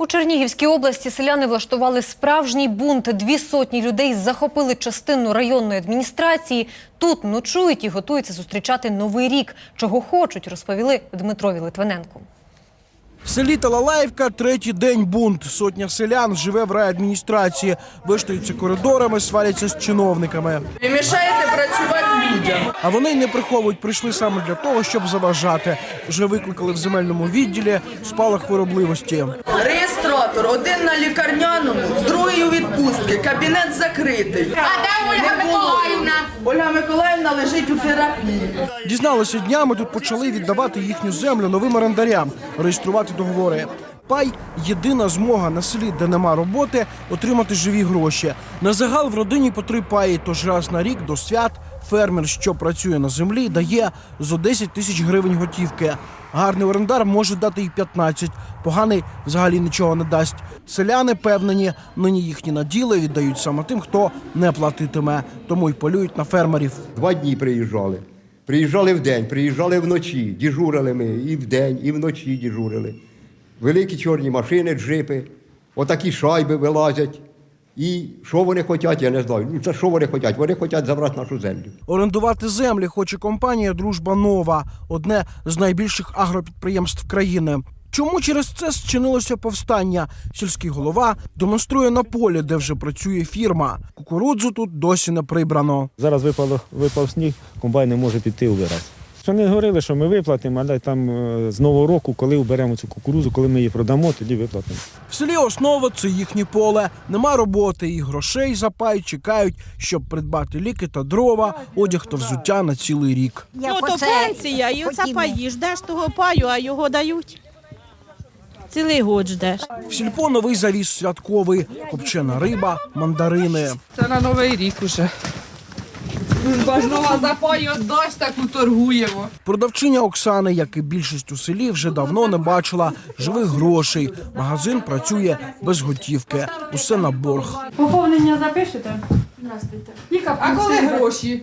У Чернігівській області селяни влаштували справжній бунт. Дві сотні людей захопили частину районної адміністрації. Тут ночують і готуються зустрічати новий рік. Чого хочуть, розповіли Дмитрові Литвиненку. В селі Талалаївка третій день бунт. Сотня селян живе в райадміністрації, виштаються коридорами, сваляться з чиновниками. Ви мішаєте працювати людям. А вони не приховують, прийшли саме для того, щоб заважати. Вже викликали в земельному відділі спалах виробливості. Реєстратор один на лікарняному, другий у відпустки, кабінет закритий. А де Ольга Миколаївна? Ольга Миколаївна лежить у терапії. Дізналися днями, тут почали віддавати їхню землю новим орендарям, реєструвати договори. Пай єдина змога на селі, де нема роботи, отримати живі гроші. На загал в родині по три паї, тож раз на рік до свят фермер, що працює на землі, дає зо 10 тисяч гривень готівки. Гарний орендар може дати й 15, поганий взагалі нічого не дасть. Селяни певнені, нині їхні наділи віддають саме тим, хто не платитиме, тому й полюють на фермерів. Два дні приїжджали. Приїжджали вдень, приїжджали вночі, діжурили ми і вдень, і вночі діжурили. Великі чорні машини, джипи, отакі шайби вилазять. І що вони хочуть, я не знаю. Ну це що вони хочуть? Вони хочуть забрати нашу землю. Орендувати землі хоче компанія Дружба Нова, одне з найбільших агропідприємств країни. Чому через це зчинилося повстання? Сільський голова демонструє на полі, де вже працює фірма. Кукурудзу тут досі не прибрано. Зараз випало, випав сніг, комбайн не може піти у вираз. Вони говорили, що ми виплатимо, але там е, з нового року, коли вберемо цю кукурузу, коли ми її продамо, тоді виплатимо. В селі основа це їхнє поле. Нема роботи і грошей за пай чекають, щоб придбати ліки та дрова, одяг та взуття на цілий рік. Ну, то пенсія, і оце паї. Ждеш того паю, а його дають. Цілий год ждеш. В сільпо новий завіз святковий, копчена риба, мандарини. Це на новий рік уже. Бажнова запаю дасть, так уторгуємо. Продавчиня Оксани, як і більшість у селі, вже давно не бачила живих грошей. Магазин працює без готівки. Усе на борг. Поповнення запишете? Здравствуйте. А коли гроші?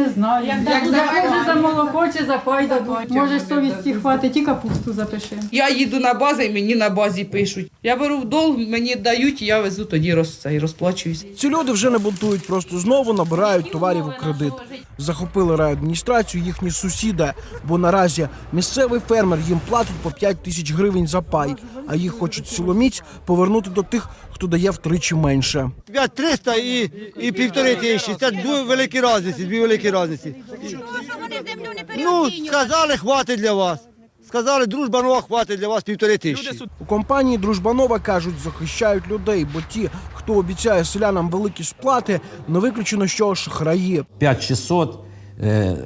Не знаю. Як, Як за, за- може за молоко чи за пай. Може совісті хватить і капусту запиши. Я їду на базу і мені на базі пишуть. Я беру в долг, мені дають, і я везу тоді роз, це, і розплачуюсь. Ці люди вже не бунтують, просто знову набирають товарів у кредит. Захопили райадміністрацію їхні сусіди, бо наразі місцевий фермер їм платить по 5 тисяч гривень за пай, а їх хочуть силоміць повернути до тих, хто дає втричі менше. 5300 і, і півтори тисячі. Це дві великі різниці, дві великі різниці. Ну, сказали, хватить для вас. Сказали, дружба нова, хватить для вас півтори тисячі. У компанії Дружбанова кажуть, захищають людей, бо ті, хто обіцяє селянам великі сплати, не виключено, що шахраї. 5600 е,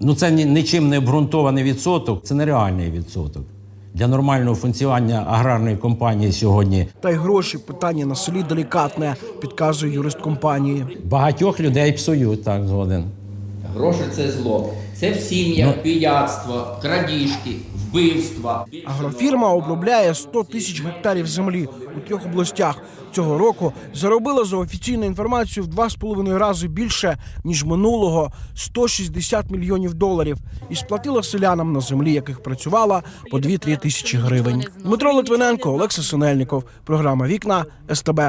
ну це нічим не обґрунтований відсоток, це нереальний відсоток. Для нормального функціонування аграрної компанії сьогодні Та й гроші питання на селі делікатне, підказує юрист компанії. багатьох людей псують, так згоден. Гроші це зло. Це в сім'ях, пияцтво, крадіжки, вбивства. Агрофірма обробляє 100 тисяч гектарів землі у трьох областях. Цього року заробила за офіційною інформацією в два з половиною рази більше ніж минулого 160 мільйонів доларів і сплатила селянам на землі, яких працювала по 2-3 тисячі гривень. Дмитро Литвиненко, Олекса Синельников. Програма Вікна СТБ.